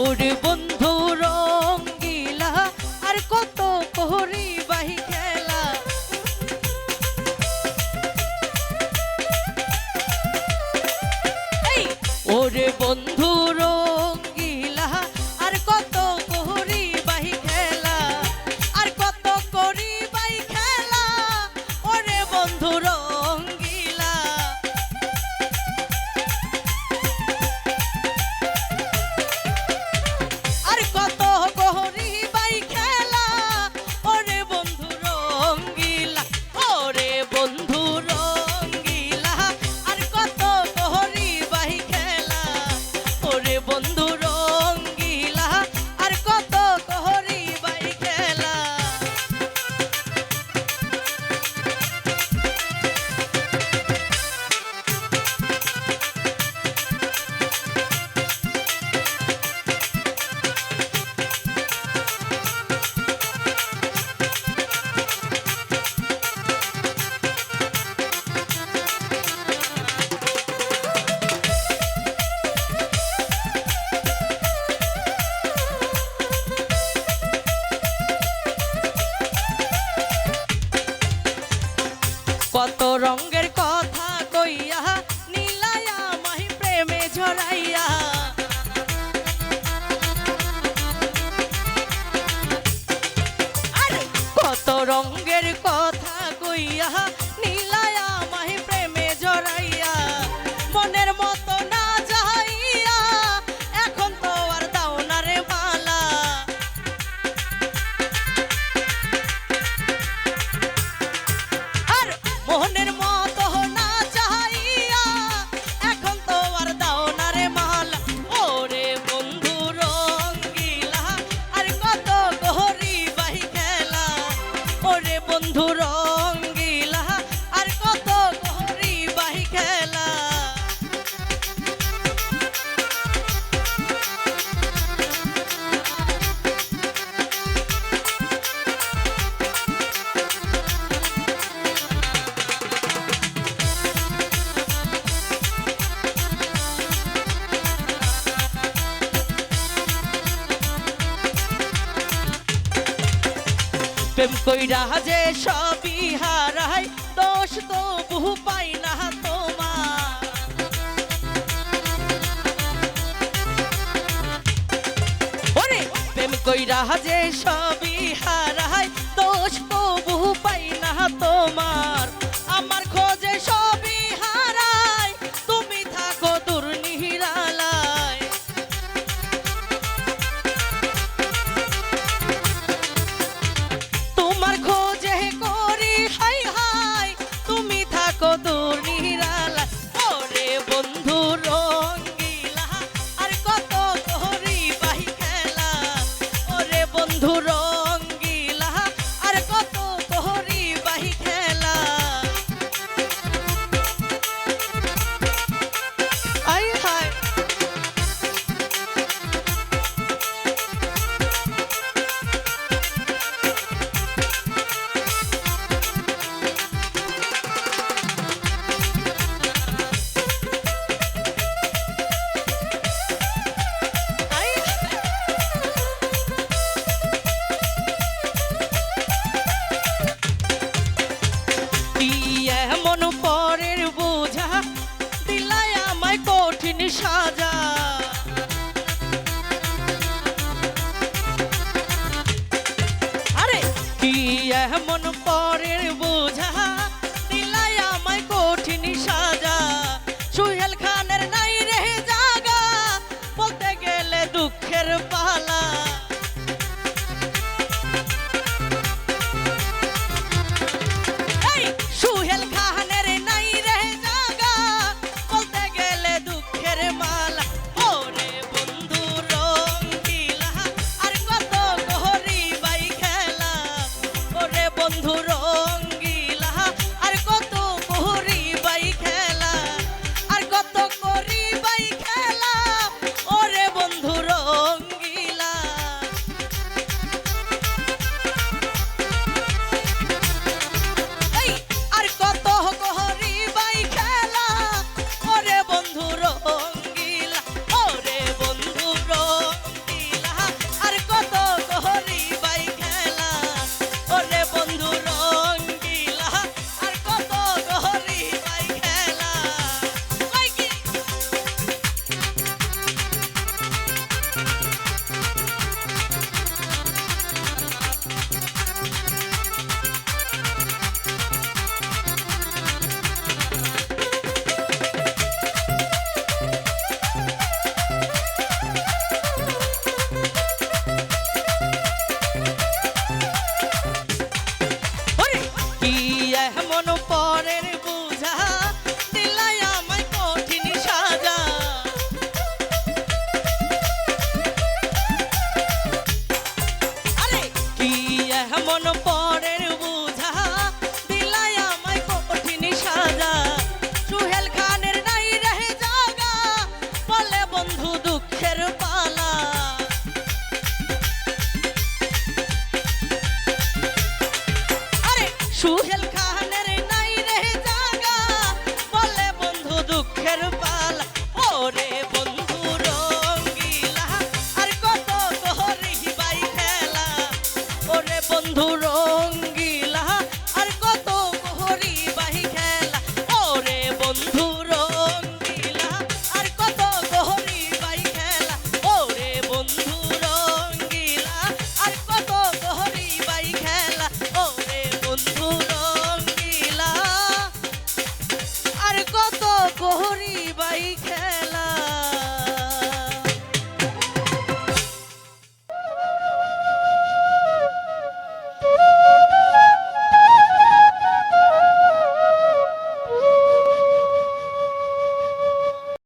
ওরে বন্ধু রঙ্গিলা আর কত করি বাহি খেলা। ওরে বন্ধু কইয়া নীলায়া মাহি প্রেমে ঝরাইয়া মনের মতো না যাইয়া, এখন তো আর দাও না রে মালা। আর মোহনের মতো না চাইয়া এখন তো আর দাও না রে মালা। ওরে বন্ধু রঙ্গিলা, আর কত গহরি বাহি খেলা। ওরে বন্ধু প্রেম কইরা যে সবই হারাই, দোষ তো বহু পাই না তোমার। ওরে, প্রেম কইরা যে সবই duro. এমন পরের বোঝা